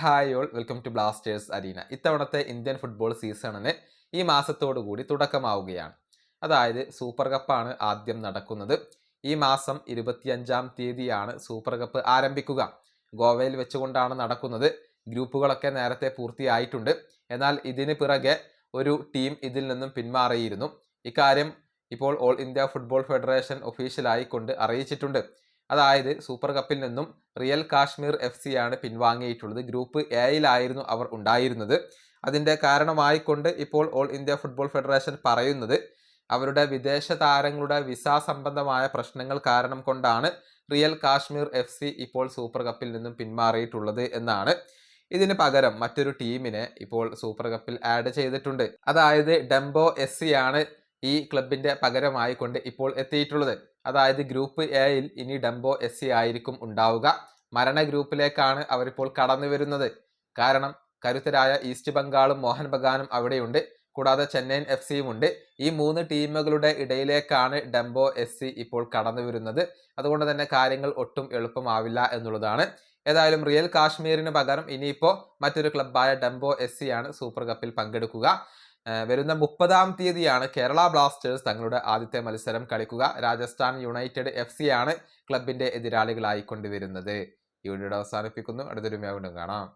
Hi all welcome to blasters arena ഇത്തവണത്തെ Indian football സീസണിന് ഈ മാസത്തോടു കൂടി തുടക്കമാവുകയാണ്. അതായത് സൂപ്പർ കപ്പാണ് ആദ്യം നടക്കുന്നത്. ഈ മാസം ഇരുപത്തിയഞ്ചാം തീയതിയാണ് സൂപ്പർ കപ്പ് ആരംഭിക്കുക. ഗോവയിൽ വെച്ചുകൊണ്ടാണ് നടക്കുന്നത്. ഗ്രൂപ്പുകളൊക്കെ നേരത്തെ പൂർത്തിയായിട്ടുണ്ട്. എന്നാൽ ഇതിന് പിറകെ ഒരു ടീം ഇതിൽ നിന്നും പിന്മാറിയിരുന്നു. ഇക്കാര്യം ഇപ്പോൾ ഓൾ ഇന്ത്യ ഫുട്ബോൾ ഫെഡറേഷൻ ഒഫീഷ്യലായിക്കൊണ്ട് അറിയിച്ചിട്ടുണ്ട്. അതായത് സൂപ്പർ കപ്പിൽ നിന്നും റിയൽ കാശ്മീർ എഫ് സി ആണ് പിൻവാങ്ങിയിട്ടുള്ളത്. ഗ്രൂപ്പ് എയിലായിരുന്നു അവർ ഉണ്ടായിരുന്നത്. അതിന്റെ കാരണമായിക്കൊണ്ട് ഇപ്പോൾ ഓൾ ഇന്ത്യ ഫുട്ബോൾ ഫെഡറേഷൻ പറയുന്നത് അവരുടെ വിദേശ താരങ്ങളുടെ വിസ സംബന്ധമായ പ്രശ്നങ്ങൾ കാരണം കൊണ്ടാണ് റിയൽ കാശ്മീർ എഫ് സി ഇപ്പോൾ സൂപ്പർ കപ്പിൽ നിന്നും പിന്മാറിയിട്ടുള്ളത് എന്നാണ്. ഇതിന് പകരം മറ്റൊരു ടീമിനെ ഇപ്പോൾ സൂപ്പർ കപ്പിൽ ആഡ് ചെയ്തിട്ടുണ്ട്. അതായത് ഡെംബോ എസ് സി ആണ് ഈ ക്ലബിന്റെ പകരമായി കൊണ്ട് ഇപ്പോൾ എത്തിയിട്ടുള്ളത്. അതായത് ഗ്രൂപ്പ് എയിൽ ഇനി ഡംബോ എസ് സി ആയിരിക്കും ഉണ്ടാവുക. മരണ ഗ്രൂപ്പിലേക്കാണ് അവരിപ്പോൾ കടന്നു വരുന്നത്. കാരണം കരുത്തരായ ഈസ്റ്റ് ബംഗാളും മോഹൻ ബഗാനും അവിടെയുണ്ട്. കൂടാതെ ചെന്നൈയിൻ എഫ് സിയും ഉണ്ട് ഈ മൂന്ന് ടീമുകളുടെ ഇടയിലേക്കാണ് ഡംബോ എസ് സി ഇപ്പോൾ കടന്നു വരുന്നത്. അതുകൊണ്ട് തന്നെ കാര്യങ്ങൾ ഒട്ടും എളുപ്പമാവില്ല എന്നുള്ളതാണ്. ഏതായാലും റിയൽ കാശ്മീരിന് പകരം ഇനിയിപ്പോൾ മറ്റൊരു ക്ലബായ ഡംബോ എസ് സി ആണ് സൂപ്പർ കപ്പിൽ പങ്കെടുക്കുക. വരുന്ന മുപ്പതാം തീയതിയാണ് കേരള ബ്ലാസ്റ്റേഴ്സ് തങ്ങളുടെ ആദ്യത്തെ മത്സരം കളിക്കുക. രാജസ്ഥാൻ യുണൈറ്റഡ് എഫ് സി ആണ് ക്ലബിന്റെ എതിരാളികളായി കൊണ്ടുവരുന്നത്. ഈ വീഡിയോ അവസാനിപ്പിക്കുന്നു. അടുത്തൊരു വീണ്ടും കാണാം.